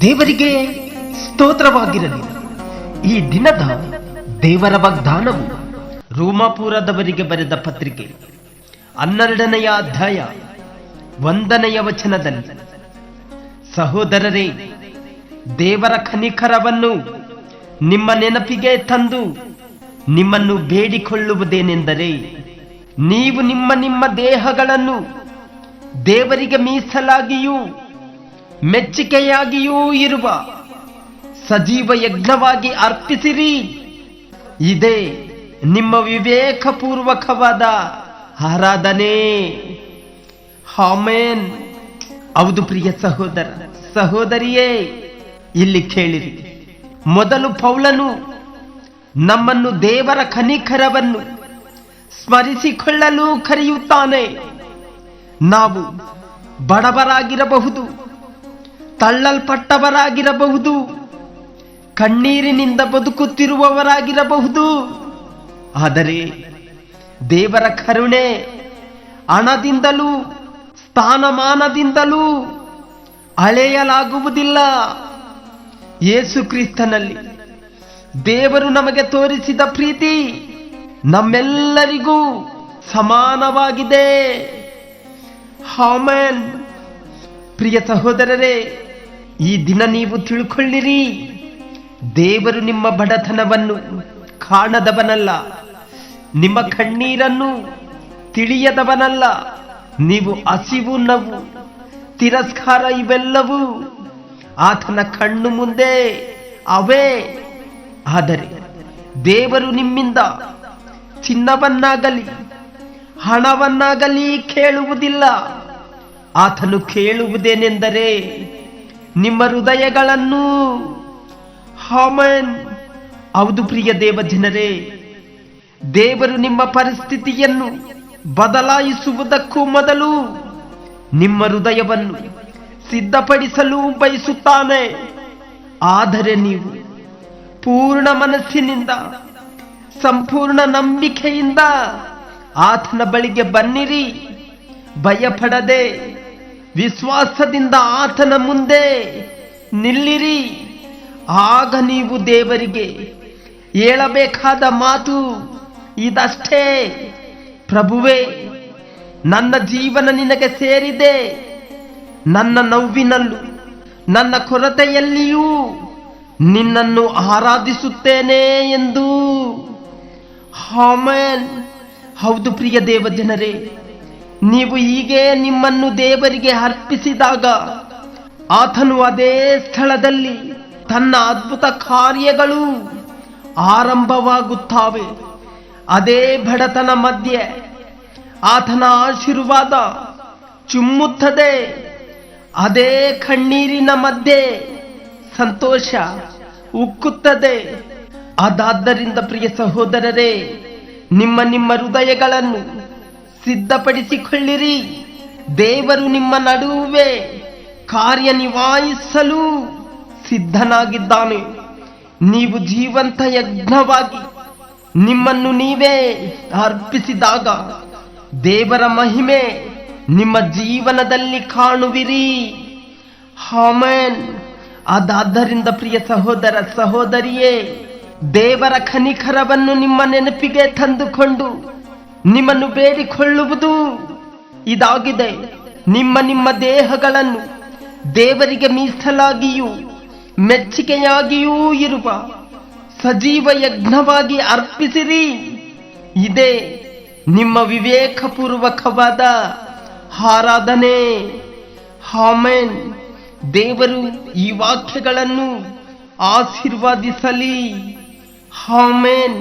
ದೇವರಿಗೆ ಸ್ತೋತ್ರವಾಗಿರಲಿ. ಈ ದಿನದ ದೇವರ ವಾಗ್ದಾನವು ರೋಮಾಪುರದವರಿಗೆ ಬರೆದ ಪತ್ರಿಕೆ. ಹನ್ನೆರಡನೆಯ ಅಧ್ಯಾಯ ಒಂದನೆಯ ವಚನದಲ್ಲಿ, ಸಹೋದರರೇ, ದೇವರ ಖನಿಖರವನ್ನು ನಿಮ್ಮ ನೆನಪಿಗೆ ತಂದು ನಿಮ್ಮನ್ನು ಬೇಡಿಕೊಳ್ಳುವುದೇನೆಂದರೆ ನೀವು ನಿಮ್ಮ ನಿಮ್ಮ ದೇಹಗಳನ್ನು ದೇವರಿಗೆ ಮೀಸಲಾಗಿಯೂ ಮೆಚ್ಚುಗೆಯಾಗಿಯೂ ಇರುವ ಸಜೀವ ಯಜ್ಞವಾಗಿ ಅರ್ಪಿಸಿರಿ. ಇದೇ ನಿಮ್ಮ ವಿವೇಕಪೂರ್ವಕವಾದ ಆರಾಧನೆ. ಹಾಮೇನ್ ಹೌದು ಪ್ರಿಯ ಸಹೋದರ, ಸಹೋದರಿಯೇ, ಇಲ್ಲಿ ಕೇಳಿರಿ. ಮೊದಲು ಪೌಲನು ನಮ್ಮನ್ನು ದೇವರ ಕನಿಕರವನ್ನು ಸ್ಮರಿಸಿಕೊಳ್ಳಲು ಕರೆಯುತ್ತಾನೆ. ನಾವು ಬಡವರಾಗಿರಬಹುದು, ತಳ್ಳಲ್ಪಟ್ಟವರಾಗಿರಬಹುದು, ಕಣ್ಣೀರಿನಿಂದ ಬದುಕುತ್ತಿರುವವರಾಗಿರಬಹುದು. ಆದರೆ ದೇವರ ಕರುಣೆ ಹಣದಿಂದಲೂ, ಸ್ಥಾನಮಾನದಿಂದಲೂ ಅಳೆಯಲಾಗುವುದಿಲ್ಲ. ಯೇಸು ಕ್ರಿಸ್ತನಲ್ಲಿ ದೇವರು ನಮಗೆ ತೋರಿಸಿದ ಪ್ರೀತಿ ನಮ್ಮೆಲ್ಲರಿಗೂ ಸಮಾನವಾಗಿದೆ. ಹಾಮನ್ ಪ್ರಿಯ ಸಹೋದರರೇ, ಈ ದಿನ ನೀವು ತಿಳ್ಕೊಳ್ಳಿರಿ. ದೇವರು ನಿಮ್ಮ ಬಡತನವನ್ನು ಕಾಣದವನಲ್ಲ, ನಿಮ್ಮ ಕಣ್ಣೀರನ್ನು ತಿಳಿಯದವನಲ್ಲ, ನೀವು ಹಸಿವು, ನವು, ತಿರಸ್ಕಾರ ಇವೆಲ್ಲವೂ ಆತನ ಕಣ್ಣು ಮುಂದೆ ಅವೇ. ಆದರೆ ದೇವರು ನಿಮ್ಮಿಂದ ಚಿನ್ನವನ್ನಾಗಲಿ, ಹಣವನ್ನಾಗಲಿ ಕೇಳುವುದಿಲ್ಲ. ಆತನು ಕೇಳುವುದೇನೆಂದರೆ, ನಿಮ್ಮ ಹೃದಯಗಳನ್ನು ಹಾಮನ್ ಹೌದು ಪ್ರಿಯ ದೇವ ಜನರೇ ದೇವರು ನಿಮ್ಮ ಪರಿಸ್ಥಿತಿಯನ್ನು ಬದಲಾಯಿಸುವುದಕ್ಕೂ ಮೊದಲು ನಿಮ್ಮ ಹೃದಯವನ್ನು ಸಿದ್ಧಪಡಿಸಲು ಬಯಸುತ್ತಾನೆ. ಆದರೆ ನೀವು ಪೂರ್ಣ ಮನಸ್ಸಿನಿಂದ ಸಂಪೂರ್ಣ ನಂಬಿಕೆಯಿಂದ ಆತನ ಬಳಿಗೆ ಬನ್ನಿರಿ. ಭಯಪಡದೆ ವಿಶ್ವಾಸದಿಂದ ಆತನ ಮುಂದೆ ನಿಲ್ಲಿರಿ. ಆಗ ನೀವು ದೇವರಿಗೆ ಹೇಳಬೇಕಾದ ಮಾತು ಇದಷ್ಟೇ. ಪ್ರಭುವೇ, ನನ್ನ ಜೀವನ ನಿನಗೆ ಸೇರಿದೆ. ನನ್ನ ನೋವಿನಲ್ಲೂ, ನನ್ನ ಕೊರತೆಯಲ್ಲಿಯೂ ನಿನ್ನನ್ನು ಆರಾಧಿಸುತ್ತೇನೆ ಎಂದು ಹಾಮನ್ ಹೌದು ಪ್ರಿಯ ದೇವ ಜನರೇ ನೀವು ಹೀಗೆ ನಿಮ್ಮನ್ನು ದೇವರಿಗೆ ಅರ್ಪಿಸಿದಾಗ ಆತನು ಅದೇ ಸ್ಥಳದಲ್ಲಿ ತನ್ನ ಅದ್ಭುತ ಕಾರ್ಯಗಳು ಆರಂಭವಾಗುತ್ತವೆ. ಅದೇ ಬಡತನ ಮಧ್ಯೆ ಆತನ ಆಶೀರ್ವಾದ ಚುಮ್ಮುತ್ತದೆ. ಅದೇ ಕಣ್ಣೀರಿನ ಮಧ್ಯೆ ಸಂತೋಷ ಉಕ್ಕುತ್ತದೆ. ಅದಾದ್ದರಿಂದ ಪ್ರಿಯ ಸಹೋದರರೇ, ನಿಮ್ಮ ನಿಮ್ಮ ಹೃದಯಗಳನ್ನು ಸಿದ್ಧಪಡಿಸಿಕೊಳ್ಳಿರಿ. ದೇವರು ನಿಮ್ಮ ನಡುವೆ ಕಾರ್ಯ ನಿವಾಯಿಸಲು ಸಿದ್ಧನಾಗಿದ್ದಾನೆ. ನೀವು ಜೀವಂತ ಯಜ್ಞವಾಗಿ ನಿಮ್ಮನ್ನು ನೀವೇ ಅರ್ಪಿಸಿದಾಗ ದೇವರ ಮಹಿಮೆ ನಿಮ್ಮ ಜೀವನದಲ್ಲಿ ಕಾಣುವಿರಿ. ಹಾಮನ್ ಅದಾದ್ದರಿಂದ ಪ್ರಿಯ ಸಹೋದರ ಸಹೋದರಿಯೇ ದೇವರ ಖನಿಖರವನ್ನು ನಿಮ್ಮ ನೆನಪಿಗೆ ತಂದುಕೊಂಡು ನಿಮ್ಮನ್ನು ಬೇಡಿಕೊಳ್ಳುವುದು ಇದಾಗಿದೆ. ನಿಮ್ಮ ನಿಮ್ಮ ದೇಹಗಳನ್ನು ದೇವರಿಗೆ ಮೀಸಲಾಗಿಯೂ ಮೆಚ್ಚುಗೆಯಾಗಿಯೂ ಇರುವ ಸಜೀವ ಯಜ್ಞವಾಗಿ ಅರ್ಪಿಸಿರಿ. ಇದೇ ನಿಮ್ಮ ವಿವೇಕಪೂರ್ವಕವಾದ ಆರಾಧನೆ. ಹಾಮೇನ್ ದೇವರು ಈ ವಾಕ್ಯಗಳನ್ನು ಆಶೀರ್ವಾದಿಸಲಿ. ಹಾಮೆನ್